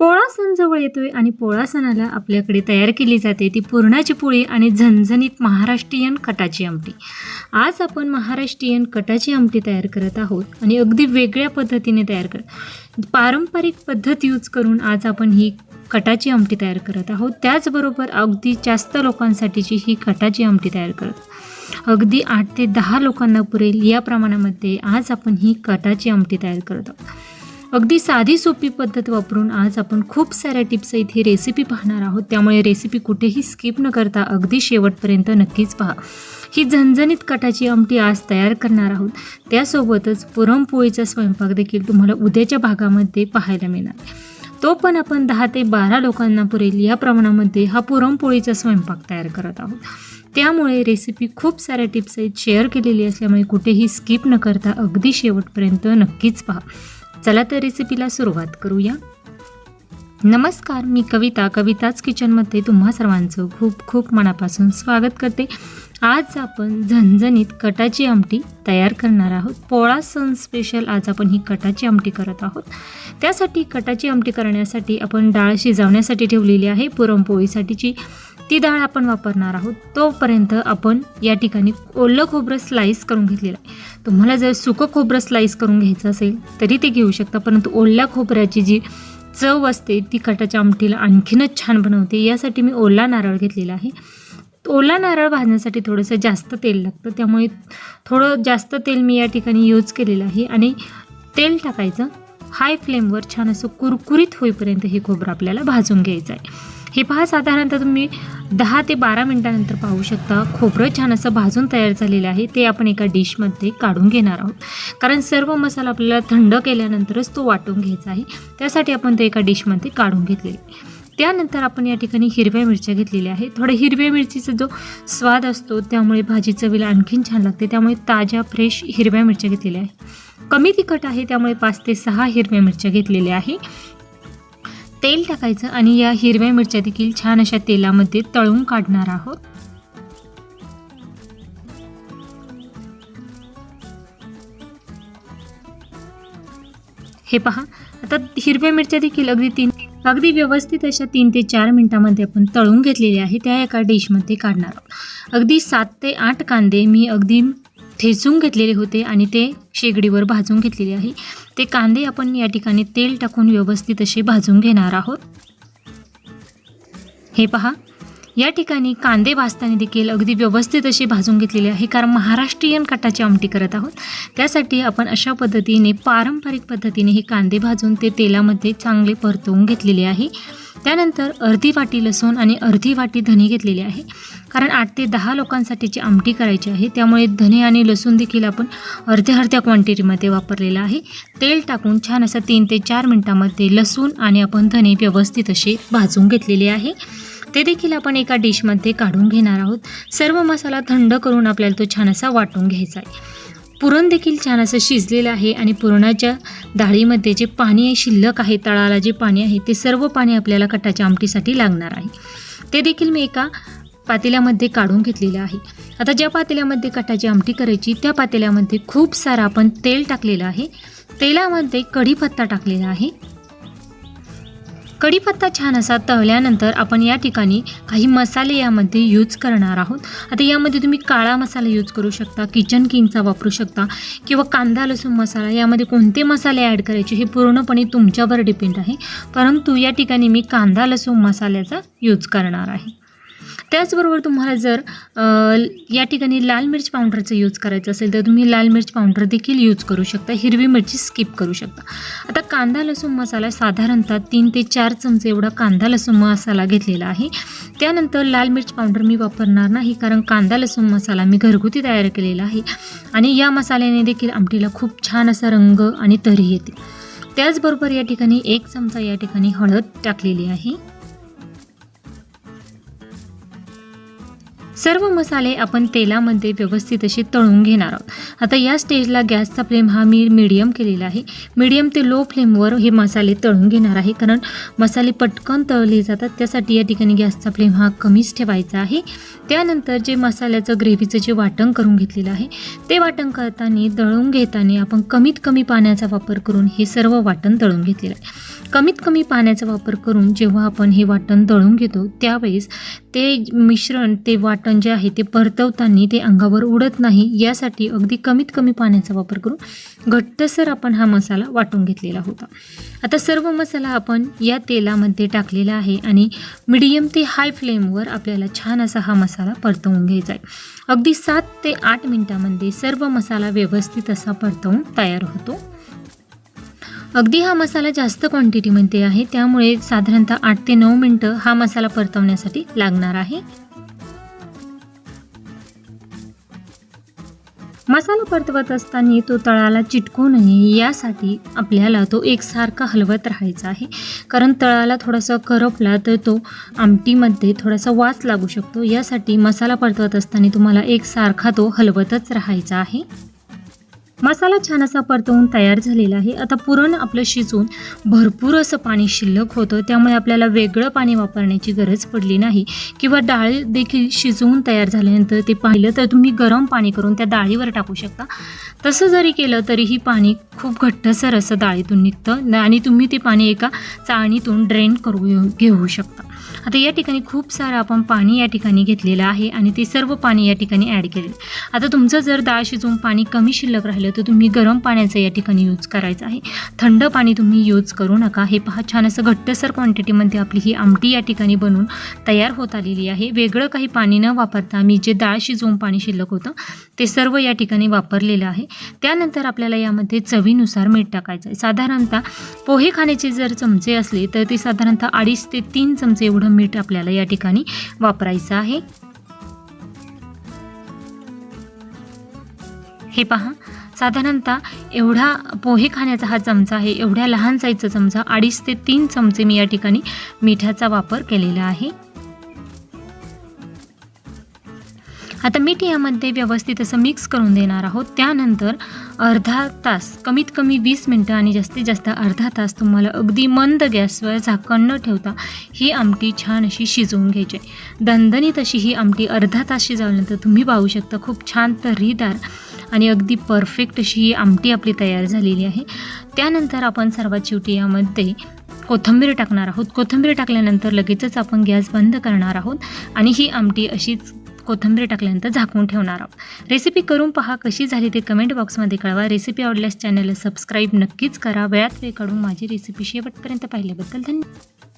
पोळा सण जवळ येतोय आणि पोळा सणाला आपल्याकडे तयार केली जाते ती पुरणाची पोळी आणि झणझणीत महाराष्ट्रीयन कटाची आमटी. आज आपण महाराष्ट्रीयन कटाची आमटी तयार करत आहोत आणि अगदी वेगळ्या पद्धतीने तयार करत पारंपरिक पद्धत यूज करून आज आपण ही कटाची आमटी तयार करत आहोत. त्याचबरोबर अगदी जास्त लोकांसाठीची ही कटाची आमटी तयार करत अगदी आठ ते दहा लोकांना पुरेल या प्रमाणामध्ये आज आपण ही कटाची आमटी तयार करत आहोत. अगदी साधी सोपी पद्धत वापरून आज आपण खूप साऱ्या टिप्स इथे रेसिपी पाहणार आहोत. त्यामुळे रेसिपी कुठेही स्किप न करता अगदी शेवटपर्यंत नक्कीच पहा. ही झणझणीत कटाची आमटी आज तयार करणार आहोत. त्यासोबतच पुरणपोळीचा स्वयंपाक देखील तुम्हाला उद्याच्या भागामध्ये पाहायला मिळणार. तो पण आपण दहा ते बारा लोकांना पुरेल या प्रमाणामध्ये हा पुरणपोळीचा स्वयंपाक तयार करत आहोत. त्यामुळे रेसिपी खूप साऱ्या टिप्स आहेत शेअर केलेली असल्यामुळे कुठेही स्किप न करता अगदी शेवटपर्यंत नक्कीच पहा. चला तर रेसिपीला सुरुवात करूया. नमस्कार मी कविता कविताच किचनमध्ये तुम्हा सर्वांचं खूप खूप मनापासून स्वागत करते. आज आपण झणझणीत कटाची आमटी तयार करणार आहोत. पोळा सण स्पेशल आज आपण ही कटाची आमटी करत आहोत. त्यासाठी कटाची आमटी करण्यासाठी आपण डाळ शिजवण्यासाठी ठेवलेली आहे. पुरणपोळीसाठीची ती डाळ आपण वापरणार आहोत. तोपर्यंत आपण या ठिकाणी ओलं खोबरं स्लाईस करून घेतलेलं आहे. तुम्हाला जर सुकं खोबरं स्लाईस करून घ्यायचं असेल तरी ते घेऊ शकता. परंतु ओल्या खोबऱ्याची जी चव असते ती कटाच्या आमटीला आणखीनच छान बनवते. यासाठी मी ओला नारळ घेतलेला आहे. ओला नारळ भाजण्यासाठी थोडंसं जास्त तेल लागतं. त्यामुळे थोडं जास्त तेल मी या ठिकाणी यूज केलेलं आहे. आणि तेल टाकायचं. हाय फ्लेमवर छान असं कुरकुरीत होईपर्यंत हे खोबरं आपल्याला भाजून घ्यायचं आहे. हे पहा साधारणतः तुम्ही दहा ते बारा मिनटानंतर पाहू शकता. खोबरं छान असं भाजून तयार झालेलं आहे. ते आपण एका डिशमध्ये काढून घेणार आहोत. कारण सर्व मसाला आपल्याला थंड केल्यानंतरच तो वाटून घ्यायचा आहे. त्यासाठी आपण ते एका डिशमध्ये काढून घेतलेले आहे. त्यानंतर आपण या ठिकाणी हिरव्या मिरच्या घेतलेल्या आहेत. थोड्या हिरव्या मिरचीचा जो स्वाद असतो त्यामुळे भाजी चवीला आणखीन छान लागते. त्यामुळे ताज्या फ्रेश हिरव्या मिरच्या घेतलेल्या आहेत. कमी तिखट आहे त्यामुळे पाच ते सहा हिरव्या मिरच्या घेतलेल्या आहे. तेल टाकायचं आणि या हिरव्या मिरच्या देखील छान अशा तेलामध्ये तळून काढणार आहोत. हे पहा आता हिरव्या मिरच्या देखील अगदी तीन अगदी व्यवस्थित अशा तीन ते चार मिनटामध्ये आपण तळून घेतलेले आहे त्या एका डिशमध्ये काढणार आहोत. अगदी सात ते आठ कांदे मी अगदी ठेचून घेतलेले होते आणि ते शेगडीवर भाजून घेतलेले आहे. ते कांदे आपण या ठिकाणी तेल टाकून व्यवस्थित असे भाजून घेणार आहोत. हे पहा. या ठिकाणी कांदे भाजताना देखील अगदी व्यवस्थित असे भाजून घेतलेले आहे. कारण महाराष्ट्रीयन कटाची आमटी करत आहोत. त्यासाठी आपण अशा पद्धतीने पारंपरिक पद्धतीने हे कांदे भाजून ते तेलामध्ये चांगले परतवून घेतलेले आहे. त्यानंतर अर्धी वाटी लसूण आणि अर्धी वाटी धने घेतलेले आहे. कारण आठ ते दहा लोकांसाठीची आमटी करायची आहे त्यामुळे धने आणि लसूण देखील आपण अर्ध्या अर्ध्या क्वांटिटीमध्ये वापरलेलं आहे. तेल टाकून छान असं तीन ते चार मिनटामध्ये लसूण आणि आपण धने व्यवस्थित असे भाजून घेतलेले आहे. ते देखील आपण एका डिशमध्ये काढून घेणार आहोत. सर्व मसाला थंड करून आपल्याला तो छान असा वाटून घ्यायचा आहे. पुरण देखील छान असं शिजलेलं आहे आणि पुरणाच्या डाळीमध्ये जे पाणी आहे शिल्लक आहे तळाला जे पाणी आहे ते सर्व पाणी आपल्याला कटाच्या आमटीसाठी लागणार आहे. ते देखील मी एका पातेल्यामध्ये काढून घेतलेलं आहे. आता ज्या पातेल्यामध्ये कटाची आमटी करायची त्या पातेल्यामध्ये खूप सारं आपण तेल टाकलेलं आहे. तेलामध्ये कढीपत्ता टाकलेला आहे. कढीपत्ता छान असा तळल्यानंतर आपण या ठिकाणी काही मसाले यामध्ये यूज करणार आहोत. आता यामध्ये तुम्ही काळा मसाला यूज करू शकता किचन किंगचा वापरू शकता किंवा कांदा लसूण मसाला यामध्ये कोणते मसाले ॲड करायचे हे पूर्णपणे तुमच्यावर डिपेंड आहे. परंतु या ठिकाणी मी कांदा लसूण मसाल्याचा यूज करणार आहे. त्याचबरोबर तुम्हाला जर या ठिकाणी लाल मिरची पावडरचं यूज करायचं असेल तर तुम्ही लाल मिरची पावडर देखील यूज करू शकता. हिरवी मिरची स्किप करू शकता. आता कांदा लसूण मसाला साधारणतः तीन ते चार चमचे एवढा कांदा लसूण मसाला घेतलेला आहे. त्यानंतर लाल मिरची पावडर मी वापरणार नाही कारण कांदा लसूण मसाला मी घरगुती तयार केलेला आहे. आणि या मसाल्याने देखील आमटीला खूप छान असा रंग आणि तरी येते. त्याचबरोबर या ठिकाणी एक चमचा या ठिकाणी हळद टाकलेली आहे. सर्व मसाले आपण तेलामध्ये व्यवस्थित असे तळून घेणार आहोत. आता या स्टेजला गॅसचा फ्लेम हा मी मीडियम केलेला आहे. मीडियम ते लो फ्लेमवर हे मसाले तळून घेणार आहे. कारण मसाले पटकन तळले जातात. त्यासाठी या ठिकाणी गॅसचा फ्लेम हा कमीच ठेवायचा आहे. त्यानंतर जे मसाल्याचं ग्रेव्हीचं जे वाटण करून घेतलेलं आहे ते वाटण करताना दळून घेताना आपण कमीत कमी पाण्याचा वापर करून हे सर्व वाटण तळून घेतलेलं आहे. कमीत कमी पाण्याचा वापर करून जेव्हा आपण हे वाटण दळून घेतो त्यावेळेस ते मिश्रण ते वाटण जे आहे ते परतवताना ते अंगावर उडत नाही यासाठी अगदी कमीत कमी पाण्याचा वापर करून घट्टसर आपण हा मसाला वाटून घेतलेला होता. आता सर्व मसाला आपण या तेलामध्ये टाकलेला आहे आणि मिडियम ते हाय फ्लेमवर आपल्याला छान असा हा मसाला परतवून घ्यायचा आहे. अगदी सात ते आठ मिनटामध्ये सर्व मसाला व्यवस्थित असा परतवून तयार होतो. अगदी हा मसाला जास्त क्वांटिटीमध्ये आहे त्यामुळे साधारणतः आठ ते नऊ मिनटं हा मसाला परतवण्यासाठी लागणार आहे. मसाला परतवत असताना तो तळाला चिटकू नये यासाठी आपल्याला तो एकसारखा हलवत राहायचा आहे. कारण तळाला थोडासा करपला तर तो आमटीमध्ये थोडासा वास लागू शकतो. यासाठी मसाला परतवत असताना तुम्हाला एकसारखा तो हलवतच राहायचा आहे. मसाला छान असा परतवून तयार झालेला आहे. आता पुरण आपलं शिजून भरपूर असं पाणी शिल्लक होतं. त्यामुळे आपल्याला वेगळं पाणी वापरण्याची गरज पडली नाही. किंवा डाळ देखील शिजवून तयार झाल्यानंतर ते पाहिलं तर तुम्ही गरम पाणी करून त्या डाळीवर टाकू शकता. तसं जरी केलं तरीही पाणी खूप घट्टसर असं डाळीतून निघतं आणि तुम्ही ते पाणी एका चाळणीतून ड्रेन करू घेऊ- घेऊ शकता. आता या ठिकाणी खूप सारं आपण पाणी या ठिकाणी घेतलेलं आहे आणि ते सर्व पाणी या ठिकाणी ॲड केले आता तुमचं जर डाळ शिजवून पाणी कमी शिल्लक राहिलं तर तुम्ही गरम पाण्याचा या ठिकाणी यूज करायचं आहे. थंड पाणी तुम्ही यूज करू नका. हे पहा छान असं घट्टसर क्वांटिटीमध्ये आपली ही आमटी या ठिकाणी बनवून तयार होत आलेली आहे. वेगळं काही पाणी न वापरता मी जे डाळ शिजवून पाणी शिल्लक होतं ते सर्व या ठिकाणी वापरलेलं आहे. त्यानंतर आपल्याला यामध्ये चवीनुसार मीठ टाकायचं आहे. साधारणतः पोहे खाण्याचे जर चमचे असले तर ते साधारणतः अडीच ते तीन चमचे एवढं मीठ आपल्याला या ठिकाणी वापरायचं आहे. हे पहा साधारणतः एवढा पोहे खाण्याचा हा चमचा आहे एवढ्या लहान साईजचा चमचा अडीच ते तीन चमचे मी या ठिकाणी मिठाचा वापर केलेला आहे. आता मीठ यामध्ये व्यवस्थित असं मिक्स करून देणार आहोत. त्यानंतर अर्धा तास कमीत कमी वीस मिनटं आणि जास्तीत जास्त अर्धा तास तुम्हाला अगदी मंद गॅसवर झाकण न ठेवता ही आमटी छान अशी शिजवून घ्यायची आहे. दणदणीत अशी ही आमटी अर्धा तास शिजवल्यानंतर तुम्ही पाहू शकता खूप छान तर्रीदार आणि अगदी परफेक्ट अशी ही आमटी आपली तयार झालेली आहे. त्यानंतर आपण सर्वात शेवटी यामध्ये कोथिंबीर टाकणार आहोत. कोथिंबीर टाकल्यानंतर लगेचच आपण गॅस बंद करणार आहोत आणि ही आमटी अशीच कोथिंबीर टाकल्यानंतर झाकून ठेवणार आहोत. रेसिपी करून पहा कशी झाली ते कमेंट बॉक्समध्ये कळवा. रेसिपी आवडल्यास चॅनलला सबस्क्राईब नक्कीच करा. वेळात वेळ काढून माझी रेसिपी शेवटपर्यंत पाहिल्याबद्दल धन्यवाद